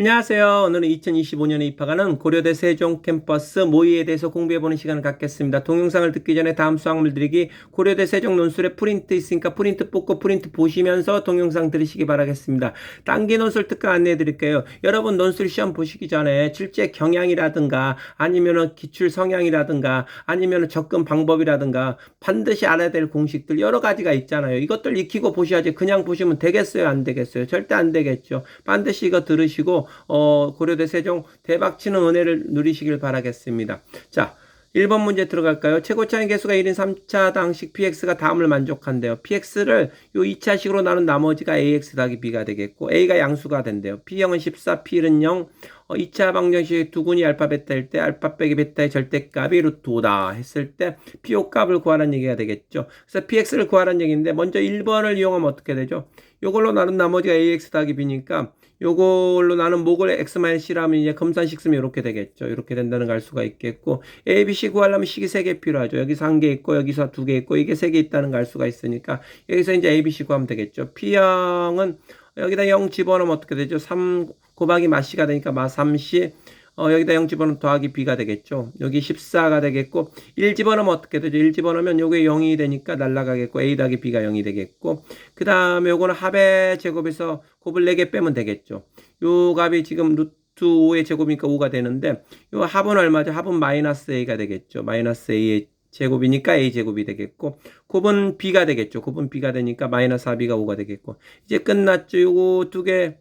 안녕하세요. 오늘은 2025년에 입학하는 고려대 세종 캠퍼스 모의에 대해서 공부해보는 시간을 갖겠습니다. 동영상을 듣기 전에 다음 수학물 드리기 고려대 세종 논술에 프린트 있으니까 프린트 뽑고 프린트 보시면서 동영상 들으시기 바라겠습니다. 단기 논술 특강 안내해 드릴게요. 여러분 논술 시험 보시기 전에 출제 경향이라든가 아니면은 기출 성향이라든가 아니면은 접근 방법이라든가 반드시 알아야 될 공식들 여러 가지가 있잖아요. 이것들 익히고 보셔야지 그냥 보시면 되겠어요? 안 되겠어요? 절대 안 되겠죠. 반드시 이거 들으시고 어, 고려대 세종 대박치는 은혜를 누리시길 바라겠습니다. 자, 1번 문제 들어갈까요? 최고차의 개수가 1인 3차 당식 px가 다음을 만족한대요. px를 요 2차식으로 나눈 나머지가 ax 더하기 b가 되겠고 a가 양수가 된대요. p형은 14, p는 0. 어, 2차 방정식 두근이 알파 베타일 때 알파 빼기 베타의 절대값이 루트 5다 했을 때 po 값을 구하라는 얘기가 되겠죠. 그래서 px를 구하라는 얘기인데 먼저 1번을 이용하면 어떻게 되죠? 요걸로 나눈 나머지가 ax 더하기 b니까 요걸로 나는 목을 x-c라면 이제 검산식 쓰면 이렇게 되겠죠. 이렇게 된다는 걸 알 수가 있겠고 a, b, c 구하려면 식이 3개 필요하죠. 여기서 한 개 있고 여기서 두 개 있고 이게 3개 있다는 걸 알 수가 있으니까 여기서 이제 a, b, c 구하면 되겠죠. p형은 여기다 0 집어넣으면 어떻게 되죠? 3 곱하기 마씨가 되니까 마 3씨 어, 여기다 0 집어넣으면 더하기 b가 되겠죠. 여기 14가 되겠고 1 집어넣으면 어떻게 되죠? 1 집어넣으면 요게 0이 되니까 날라가겠고 a 더하기 b가 0이 되겠고 그 다음에 요거는 합의 제곱에서 곱을 4개 빼면 되겠죠. 요 값이 지금 루트 5의 제곱이니까 5가 되는데 요 합은 얼마죠? 합은 마이너스 a가 되겠죠. 마이너스 a의 제곱이니까 a 제곱이 되겠고 곱은 b가 되겠죠. 곱은 b가 되니까 마이너스 4b가 5가 되겠고 이제 끝났죠. 요거 두개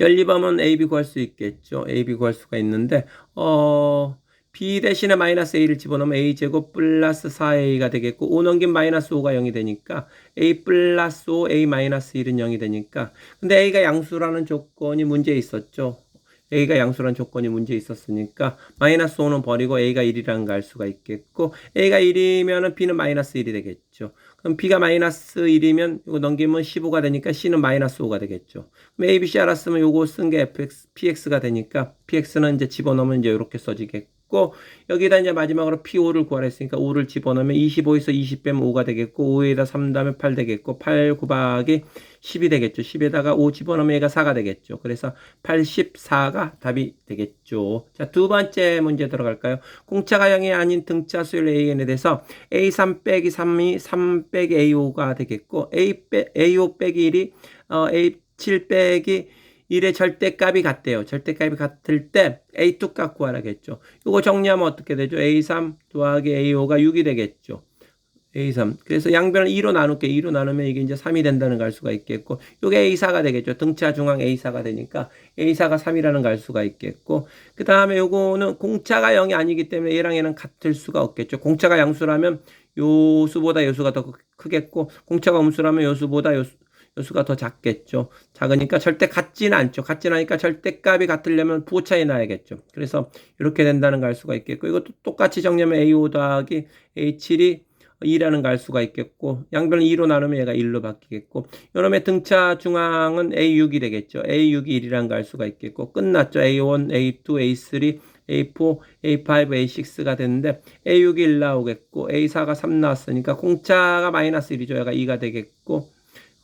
연립하면 AB 구할 수 있겠죠. AB 구할 수가 있는데 어 B 대신에 마이너스 A를 집어넣으면 A 제곱 플러스 4A가 되겠고 5 넘긴 마이너스 5가 0이 되니까 A 플러스 5 A 마이너스 1은 0이 되니까 근데 A가 양수라는 조건이 문제에 있었죠. A가 양수라는 조건이 문제 있었으니까 마이너스 5는 버리고 A가 1이라는 걸 알 수가 있겠고 A가 1이면 B는 마이너스 1이 되겠죠. 그럼 B가 마이너스 1이면 이거 넘기면 15가 되니까 C는 마이너스 5가 되겠죠. 그럼 A, B, C 알았으면 요거 쓴 게 FX, PX가 되니까 PX는 이제 집어넣으면 이제 이렇게 써지겠고 여기다 이제 마지막으로 P5를 구하라 했으니까 5를 집어넣으면 25에서 20 빼면 5가 되겠고 5에다 3 다음에 8 되겠고 8 곱하기 10이 되겠죠. 10에다가 5 집어넣으면 얘가 4가 되겠죠. 그래서 84가 답이 되겠죠. 자, 두 번째 문제 들어갈까요? 공차가 0이 아닌 등차 수열 AN에 대해서 A3 빼기 3이 3 빼기 A5가 되겠고 A 빼, A5 빼기 1이 어, A7 빼기 1의 절대값이 같대요. 절대값이 같을 때 A2 값 구하라겠죠. 이거 정리하면 어떻게 되죠? A3 더하기 A5가 6이 되겠죠. A3. 그래서 양변을 2로 나눌게. 2로 나누면 이게 이제 3이 된다는 걸 알 수가 있겠고, 요게 A4가 되겠죠. 등차 중앙 A4가 되니까 A4가 3이라는 걸 알 수가 있겠고, 그 다음에 요거는 공차가 0이 아니기 때문에 얘랑 얘는 같을 수가 없겠죠. 공차가 양수라면 요수보다 요수가 더 크겠고, 공차가 음수라면 요수보다 요수, 요수가 더 작겠죠. 작으니까 절대 같지는 않죠. 같지는 않으니까 절대값이 같으려면 부호차에 놔야겠죠. 그래서 이렇게 된다는 걸 알 수가 있겠고, 이것도 똑같이 정리하면 A5 더하기 A7이 2라는 걸 알 수가 있겠고 양변을 2로 나누면 얘가 1로 바뀌겠고 요놈의 등차 중앙은 A6이 되겠죠. A6이 1이라는 걸 알 수가 있겠고 끝났죠. A1, A2, A3, A4, A5, A6가 됐는데 A6이 1 나오겠고 A4가 3 나왔으니까 공차가 마이너스 1이죠. 얘가 2가 되겠고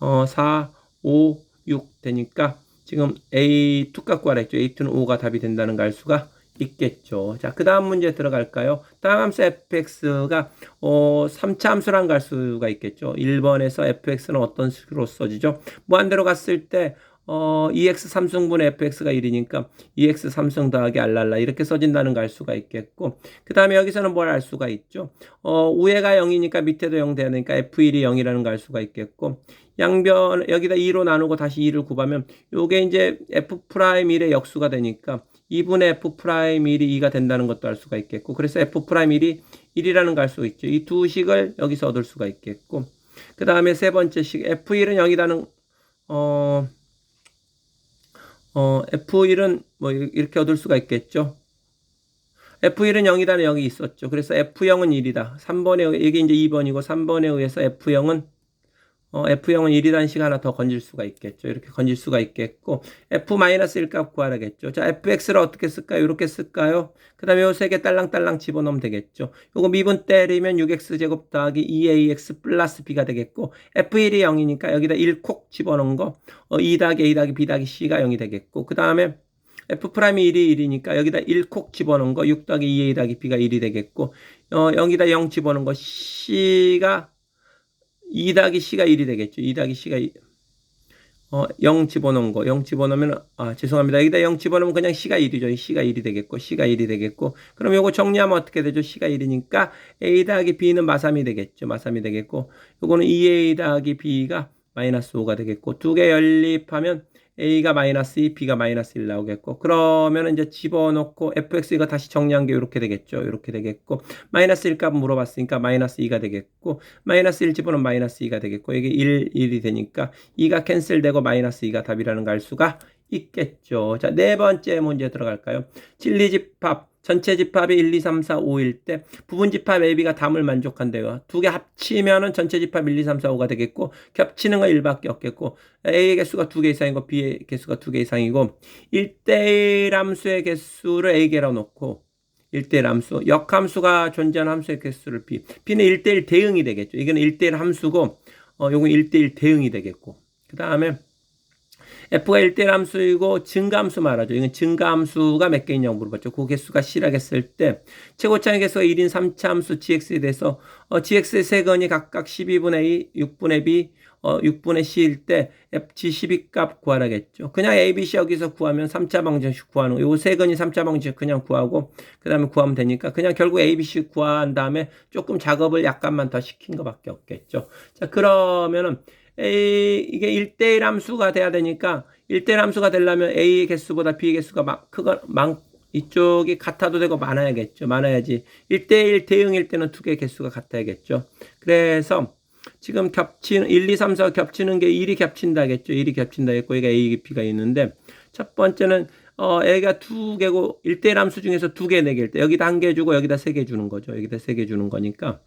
어, 4, 5, 6 되니까 지금 A2 갖고 했죠. A2는 5가 답이 된다는 걸 알 수가 있겠죠. 자, 그 다음 문제 들어갈까요? 다음 함수 fx가 어, 3차 함수란 갈 수가 있겠죠. 1번에서 fx는 어떤 식으로 써지죠? 무한대로 갔을 때 어, 2x 3승분의 fx가 1이니까 2x 3승 더하기 알랄라 이렇게 써진다는 걸 알 수가 있겠고 그 다음에 여기서는 뭘 알 수가 있죠? 어, 우에가 0이니까 밑에도 0 돼야 되니까 f1이 0이라는 걸 알 수가 있겠고 양변 여기다 2로 나누고 다시 2를 곱하면 요게 이제 f'1의 역수가 되니까 2분의 f 프라임 1이 2가 된다는 것도 알 수가 있겠고 그래서 f 프라임 1이 1이라는 걸 알 수 있죠. 이 두 식을 여기서 얻을 수가 있겠고 그 다음에 세 번째 식 f1은 0이라는 어, 어 f1은 뭐 이렇게 얻을 수가 있겠죠. F1은 0이다는 0이 있었죠. 그래서 F0은 1이다. 3번에 이게 이제 2번이고 3번에 의해서 F0은 어, F형은 1이라는 식 하나 더 건질 수가 있겠죠. 이렇게 건질 수가 있겠고, F-1 값 구하라겠죠. 자, FX를 어떻게 쓸까요? 이렇게 쓸까요? 그 다음에 요 세 개 딸랑딸랑 집어넣으면 되겠죠. 요거 미분 때리면 6X제곱 더하기 2AX 플러스 B가 되겠고, F1이 0이니까 여기다 1 콕 집어넣은 거, 어, 2 더하기 A 더하기 B 더하기 C가 0이 되겠고, 그 다음에 F 프라임이 1이 1이니까 여기다 1 콕 집어넣은 거, 6 더하기 2A 더하기 B가 1이 되겠고, 어, 여기다 0 집어넣은 거, C가 2 더하기 C가 1이 되겠죠. 2 더하기 C가 2, 어, 0 집어넣은 거, 0 집어넣으면, 아, 죄송합니다. 여기다 0 집어넣으면 그냥 C가 1이죠. C가 1이 되겠고, C가 1이 되겠고, 그럼 요거 정리하면 어떻게 되죠? C가 1이니까 A 더하기 B는 마삼이 되겠죠. 마삼이 되겠고, 요거는 2A 더하기 B가 마이너스 5가 되겠고, 두 개 연립하면 A가 마이너스 2, B가 마이너스 1 나오겠고, 그러면 이제 집어넣고, fx 이거 다시 정리한 게 이렇게 되겠죠. 이렇게 되겠고, 마이너스 1값 물어봤으니까 마이너스 2가 되겠고, 마이너스 1 집어넣으면 마이너스 2가 되겠고, 이게 1, 1이 되니까 2가 캔슬되고 마이너스 2가 답이라는 걸 알 수가 있겠죠. 자, 네 번째 문제 들어갈까요? 진리집합. 전체 집합이 1, 2, 3, 4, 5일 때 부분 집합 AB가 담을 만족한대요. 두 개 합치면은 전체 집합 1, 2, 3, 4, 5가 되겠고 겹치는 거 1밖에 없겠고 A의 개수가 두 개 이상이고 B의 개수가 두 개 이상이고 1대1 함수의 개수를 A개로 놓고 1대1 함수 역함수가 존재하는 함수의 개수를 B B는 1대1 대응이 되겠죠. 이거는 1대1 함수고 어 요건 1대1 대응이 되겠고 그 다음에 f가 1대1 함수이고 증가함수 말하죠. 이건 증가함수가 몇 개 있냐고 물어봤죠. 그 개수가 C라겠을 때 최고차의 개수가 1인 3차 함수 gx에 대해서 어, gx의 세 건이 각각 12분의 2, 6분의 b, 어, 6분의 c일 때 fg 12 값 구하라겠죠. 그냥 a, b, c 여기서 구하면 3차 방정식 구하는 거. 요거 세 건이 3차 방정식 그냥 구하고 그 다음에 구하면 되니까 그냥 결국 a, b, c 구한 다음에 조금 작업을 약간만 더 시킨 것밖에 없겠죠. 자 그러면은 A, 이게 1대1 함수가 돼야 되니까 1대1 함수가 되려면 A의 개수보다 B의 개수가 막, 크거, 많, 이쪽이 같아도 되고 많아야겠죠. 많아야지. 1대1 대응일 때는 두 개의 개수가 같아야겠죠. 그래서 지금 겹치는, 1, 2, 3, 4 겹치는 게 1이 겹친다겠죠. 1이 겹친다겠고, 얘가 A, B가 있는데, 첫 번째는, 어, A가 두 개고, 1대1 함수 중에서 두 개, 네 개일 때, 여기다 한 개 주고, 여기다 세 개 주는 거죠. 여기다 세 개 주는 거니까.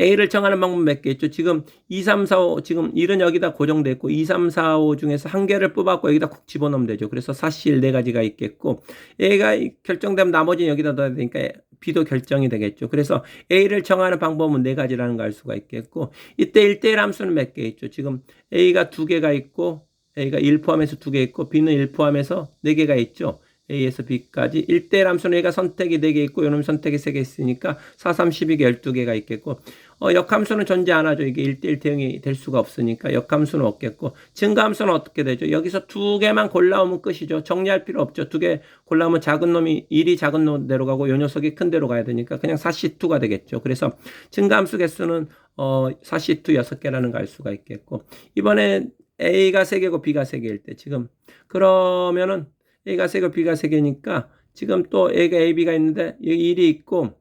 A를 정하는 방법 몇 개 있죠. 지금 2, 3, 4, 5, 지금 1은 여기다 고정돼 있고 2, 3, 4, 5 중에서 한 개를 뽑았고 여기다 콕 집어넣으면 되죠. 그래서 사실 네 가지가 있겠고 A가 결정되면 나머지는 여기다 넣어야 되니까 B도 결정이 되겠죠. 그래서 A를 정하는 방법은 네 가지라는 걸 알 수가 있겠고 이때 1대1 함수는 몇 개 있죠. 지금 A가 두 개가 있고 A가 1 포함해서 두 개 있고 B는 1 포함해서 네 개가 있죠. A에서 B까지 1대1 함수는 얘가 선택이 4개 있고 요놈 선택이 3개 있으니까 4, 3, 12개 12개가 있겠고 어, 역함수는 존재 안 하죠. 이게 1대1 대응이 될 수가 없으니까 역함수는 없겠고 증가함수는 어떻게 되죠? 여기서 두 개만 골라오면 끝이죠. 정리할 필요 없죠. 두 개 골라오면 작은 놈이 1이 작은 놈대로 가고 요 녀석이 큰 데로 가야 되니까 그냥 4C2가 되겠죠. 그래서 증가함수 개수는 어, 4C2 6개라는 걸 알 수가 있겠고 이번에 A가 3개고 B가 3개일 때 지금 그러면은 A가 3개, B가 3개니까 지금 또 A가 A, B가 있는데 여기 1이 있고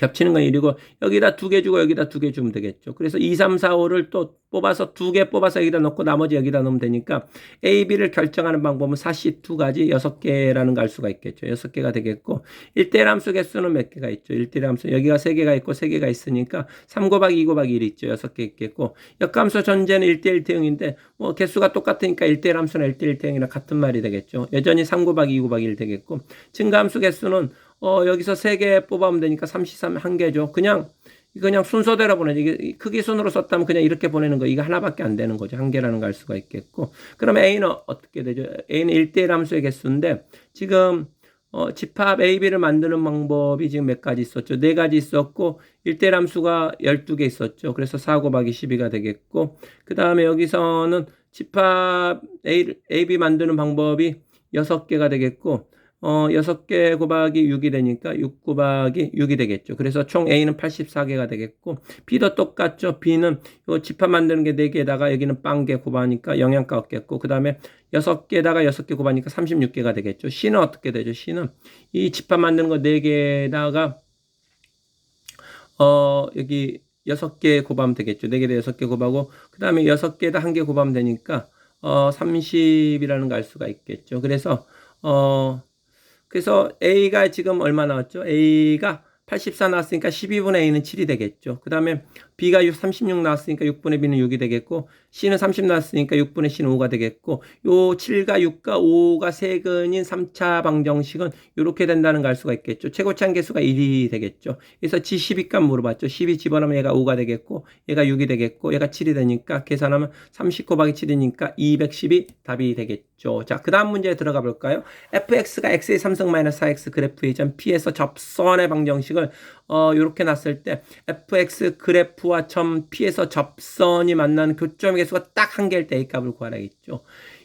겹치는 건 1이고 여기다 두 개 주고 여기다 두 개 주면 되겠죠. 그래서 2, 3, 4, 5를 또 뽑아서 두 개 뽑아서 여기다 넣고 나머지 여기다 넣으면 되니까 A, B를 결정하는 방법은 4C 두 가지 6개라는 걸 알 수가 있겠죠. 6개가 되겠고 1대1 함수 개수는 몇 개가 있죠. 1대1 함수 여기가 3개가 있고 3개가 있으니까 3 곱하기 2 곱하기 1 있죠. 6개 있겠고 역함수 전제는 1대1 대응인데 뭐 개수가 똑같으니까 1대1 함수나 1대1 대응이랑 같은 말이 되겠죠. 여전히 3 곱하기 2 곱하기 1 되겠고 증가함수 개수는 어, 여기서 3개 뽑아면 되니까 33한 개죠. 그냥, 그냥 순서대로. 이게 크기 순으로 썼다면 그냥 이렇게 보내는 거. 이거 하나밖에 안 되는 거죠. 한 개라는 걸 알 수가 있겠고. 그러면 A는 어떻게 되죠? A는 1대1 함수의 개수인데, 지금, 어, 집합 A, B를 만드는 방법이 지금 몇 가지 있었죠. 네 가지 있었고, 1대1 함수가 12개 있었죠. 그래서 4 곱하기 12가 되겠고, 그 다음에 여기서는 집합 A, A, B 만드는 방법이 6개가 되겠고, 어, 6개 곱하기 6이 되니까 6 곱하기 6이 되겠죠. 그래서 총 A는 84개가 되겠고, B도 똑같죠. B는 요 집합 만드는 게 4개에다가 여기는 빵개 곱하니까 영양가 없겠고, 그 다음에 6개에다가 6개 곱하니까 36개가 되겠죠. C는 어떻게 되죠? C는 이 집합 만드는 거 4개에다가, 어, 여기 6개 곱하면 되겠죠. 4개에다 6개 곱하고, 그 다음에 6개에다 1개 곱하면 되니까, 어, 30이라는 걸 알 수가 있겠죠. 그래서, 어, 그래서 A가 지금 얼마 나왔죠? A가 84 나왔으니까 12분의 A는 7이 되겠죠. 그 다음에 B가 6, 36 나왔으니까 6분의 B는 6이 되겠고 C는 30 나왔으니까 6분의 C는 5가 되겠고 요 7과 6과 5가 세근인 3차 방정식은 이렇게 된다는 걸 알 수가 있겠죠. 최고치 개수가 1이 되겠죠. 그래서 G 12값 물어봤죠. 12 집어넣으면 얘가 5가 되겠고 얘가 6이 되겠고 얘가 7이 되니까 계산하면 30 곱하기 7이니까 210이 답이 되겠죠. 자, 그 다음 문제에 들어가 볼까요? fx가 x의 3승 마이너스 4x 그래프의 점 p에서 접선의 방정식을 어, 요렇게 놨을 때 fx 그래프와 점 p에서 접선이 만나는 교점의 개수가 딱 한 개일 때 a 값을 구하라겠죠.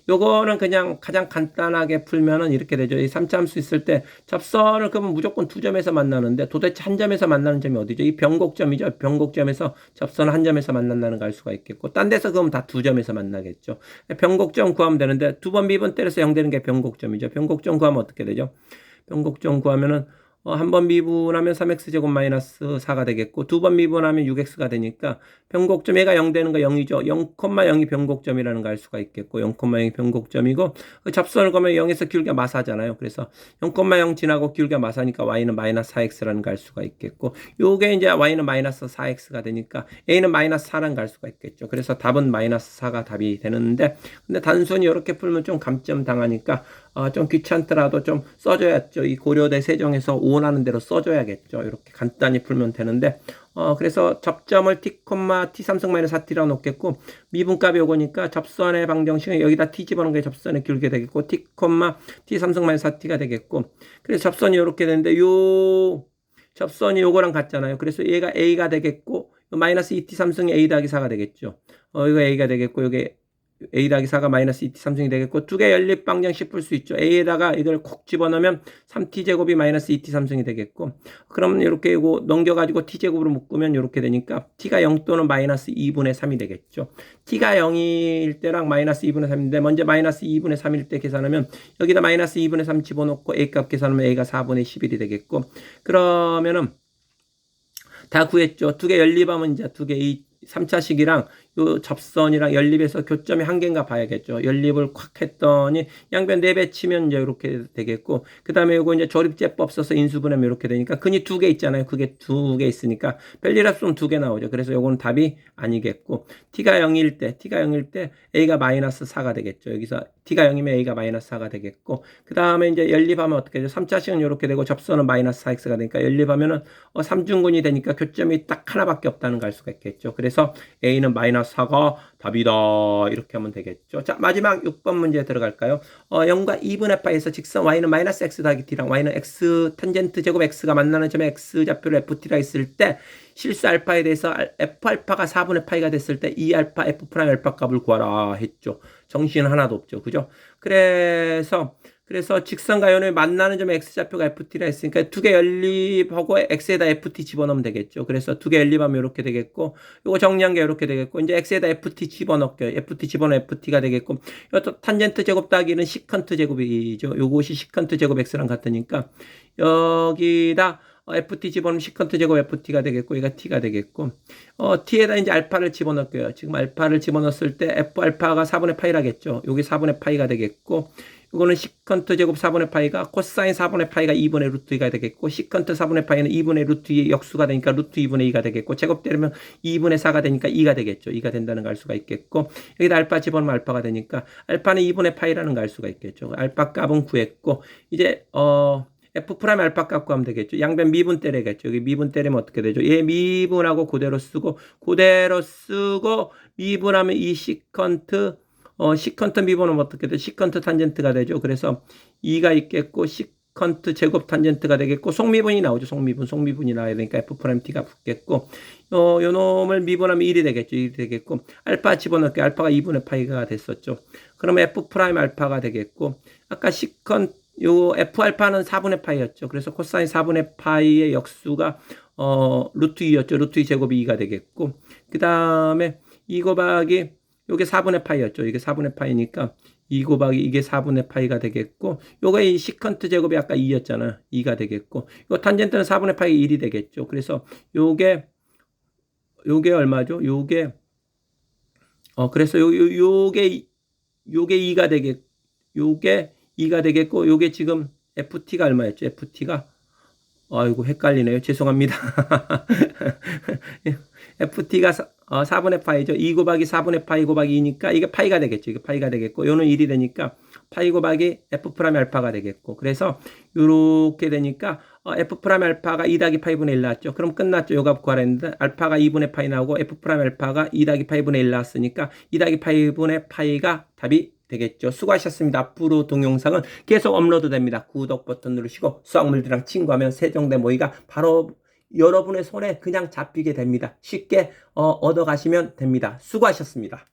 요거는 그냥 가장 간단하게 풀면은 이렇게 되죠. 이 3차함수 있을 때 접선을 그러면 무조건 두 점에서 만나는데 도대체 한 점에서 만나는 점이 어디죠? 이 변곡점이죠. 변곡점에서 접선 한 점에서 만난다는 걸 알 수가 있겠고 딴 데서 그러면 다두 점에서 만나겠죠. 변곡점 구하면 되는데 두번 미분 때려서 0 되는 게 변곡점이죠. 변곡점 구하면 어떻게 되죠? 변곡점 구하면은 어, 한 번 미분하면 3x제곱 마이너스 4가 되겠고 두 번 미분하면 6x가 되니까 변곡점 얘가 0 되는 거 0이죠. 0,0이 변곡점이라는 걸알 수가 있겠고 0,0이 변곡점이고 그 접선을 거면 0에서 기울기가 마사잖아요. 그래서 0,0 지나고 기울기가 마사니까 y는 마이너스 4x라는 걸알 수가 있겠고 요게 이제 y는 마이너스 4x가 되니까 a는 마이너스 4라는 걸알 수가 있겠죠. 그래서 답은 마이너스 4가 답이 되는데 근데 단순히 이렇게 풀면 좀 감점 당하니까 어, 좀 귀찮더라도 좀 써줘야죠. 이 고려대 세정에서 원하는 대로 써줘야겠죠. 이렇게 간단히 풀면 되는데, 어, 그래서 접점을 t, t 3승 마이너스 4t라고 놓겠고, 미분값이 오거니까 접선의 방정식은 여기다 t 집어넣은 게 접선의 길게 되겠고, t, t 3승 마이너스 4t가 되겠고, 그래서 접선이 이렇게 되는데, 요, 접선이 요거랑 같잖아요. 그래서 얘가 a가 되겠고, 마이너스 2t 3승이 a 더하기 4가 되겠죠. 어, 이거 a가 되겠고, 요게 a 더하기 4가 마이너스 2t 3승이 되겠고 두 개 연립 방정식 풀수 있죠. a에다가 이걸 콕 집어넣으면 3t 제곱이 마이너스 2t 3승이 되겠고 그러면 이렇게 이거 넘겨가지고 t 제곱으로 묶으면 이렇게 되니까 t가 0 또는 마이너스 2분의 3이 되겠죠. t가 0일 때랑 마이너스 2분의 3인데 먼저 마이너스 2분의 3일 때 계산하면 여기다 마이너스 2분의 3 집어넣고 a 값 계산하면 a가 4분의 11이 되겠고 그러면은 다 구했죠. 두 개 연립하면 이제 두 개 이 3차식이랑 요 접선이랑 연립에서 교점이 한 개인가 봐야겠죠. 연립을 콱 했더니 양변 4배 치면 이제 이렇게 되겠고 그 다음에 요거 이제 조립제법 써서 인수분해면 이렇게 되니까 근이 두 개 있잖아요. 그게 두 개 있으니까 별일 없으면 두개 나오죠. 그래서 요거는 답이 아니겠고 t가 0일 때 t가 0일 때 a가 마이너스 4가 되겠죠. 여기서 t가 0이면 a가 마이너스 4가 되겠고 그 다음에 이제 연립하면 어떻게 되죠? 3차식은 이렇게 되고 접선은 마이너스 4x가 되니까 연립하면은 어, 3중근이 되니까 교점이 딱 하나밖에 없다는 걸 알 수가 있겠죠. 그래서 a는 마이너스 4가 답이다. 이렇게 하면 되겠죠. 자, 마지막 6번 문제 들어갈까요? 어, 0과 2분의 파에서 직선 y는 마이너스 x 더하기 t랑 y는 x 탄젠트 제곱 x가 만나는 점에 x 좌표를 ft라 했을 때 실수 알파에 대해서 f 알파가 4분의 파이가 됐을 때 2 알파 f 프라임 알파 값을 구하라 했죠. 정신 하나도 없죠. 그죠? 그래서 그래서 직선과 연을 만나는 점에 x좌표가 ft라 했으니까 두 개 연립하고 x에다 ft 집어넣으면 되겠죠. 그래서 두 개 연립하면 이렇게 되겠고 이거 정리한 게 이렇게 되겠고 이제 x에다 ft 집어넣게요. ft 집어넣어 ft가 되겠고 이것도 탄젠트 제곱 따기는 시컨트 제곱이죠. 요것이 시컨트 제곱 x랑 같으니까 여기다 ft 집어넣으면 시컨트 제곱 ft가 되겠고 얘가 t가 되겠고 어 t에다 이제 알파를 집어넣을게요. 지금 알파를 집어넣었을 때 f 알파가 4분의 파이라겠죠. 여기 4분의 파이가 되겠고 이거는 시컨트 제곱 4분의 파이가 코사인 4분의 파이가 2분의 루트 2가 되겠고 시컨트 4분의 파이는 2분의 루트 2의 역수가 되니까 루트 2분의 2가 되겠고 제곱 때리면 2분의 4가 되니까 2가 되겠죠. 2가 된다는 걸 알 수가 있겠고 여기다 알파 집어넣으면 알파가 되니까 알파는 2분의 파이라는 걸 알 수가 있겠죠. 알파 값은 구했고 이제 어 f 프라임 알파 값 구하면 되겠죠. 양변 미분 때려야겠죠. 여기 미분 때리면 어떻게 되죠? 얘 미분하고 그대로 쓰고 그대로 쓰고 미분하면 이 시컨트 어, 시컨트 미분은 어떻게 돼? 시컨트 탄젠트가 되죠. 그래서 2가 있겠고, 시컨트 제곱 탄젠트가 되겠고, 속미분이 나오죠. 속미분, 속미분이 나와야 되니까 f 프라임 t가 붙겠고, 어, 요 놈을 미분하면 1이 되겠죠. 1이 되겠고, 알파 집어넣을게 알파가 2분의 파이가 됐었죠. 그러면 f 알파가 되겠고, 아까 시컨, 요 f 알파는 4분의 파이였죠. 그래서 코사인 4분의 파이의 역수가, 어, 루트 2였죠. 루트 2 제곱이 2가 되겠고, 그 다음에 2 곱하기 요게 4분의 파이였죠. 이게 4분의 파이니까 2 곱하기 이게 4분의 파이가 되겠고 요거 이 시컨트 제곱이 아까 2였잖아. 2가 되겠고 요 탄젠트는 4분의 파이 1이 되겠죠. 그래서 요게 요게 얼마죠? 요게 어 그래서 요, 요 요게 요게 2가 되겠 요게 2가 되겠고 요게 지금 FT가 얼마였죠? FT가 어 아이고 헷갈리네요. 죄송합니다. ft가 4, 분의 파이죠. 2 곱하기 4분의 파이 곱하기 2니까 이게 파이가 되겠죠. 이게 파이가 되겠고 요는 1이 되니까 파이 곱하기 f 프라임 알파가 되겠고 그래서 요렇게 되니까 어, f 프라임 알파가 2 더하기 파이분의 1 나왔죠. 그럼 끝났죠. 요값 구하랬는데 알파가 2분의 파이 나오고 f 프라임 알파가 2 더하기 파이분의 1 나왔으니까 2 더하기 파이분의 파이가 답이 되겠죠. 수고하셨습니다. 앞으로 동영상은 계속 업로드 됩니다. 구독 버튼 누르시고 수학물들이랑 친구하면 세종대 모의가 바로 여러분의 손에 그냥 잡히게 됩니다. 쉽게 어, 얻어 가시면 됩니다. 수고하셨습니다.